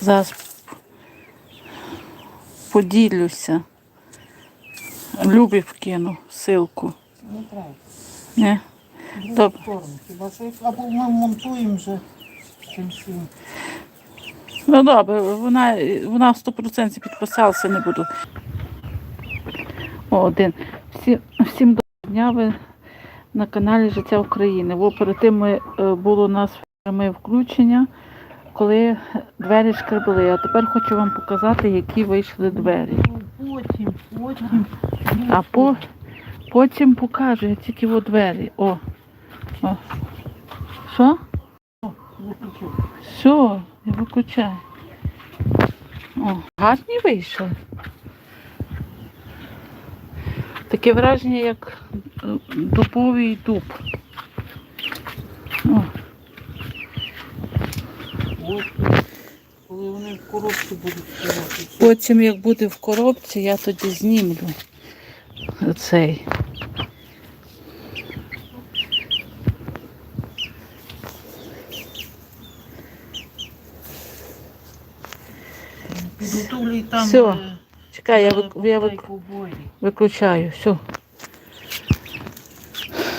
Зараз поділюся. Любі вкину силку. Не треба. Не? Добре. Хіба що або ми монтуємо вже всім. Ну добре, вона, вона 100% підписалася, не буду. О, один. Всі, всім доброго дня ви на каналі Життя України. Бо перед тим ми, е, було у нас пряме включення, коли двері шкребли. А тепер хочу вам показати, які вийшли двері. Потім, потім. А по, потім покажу, я тільки в двері. О. О. Що? Все, я виключаю. О, гарні вийшли. Таке враження, як е, дубовий дуб. О. Коли вони в коробці будуть стояти. потім, як буде в коробці, я тоді знімлю цей. Підготовлю і там. Всьо. е, Чекай, я, е, вик- я вик- виключаю. Все.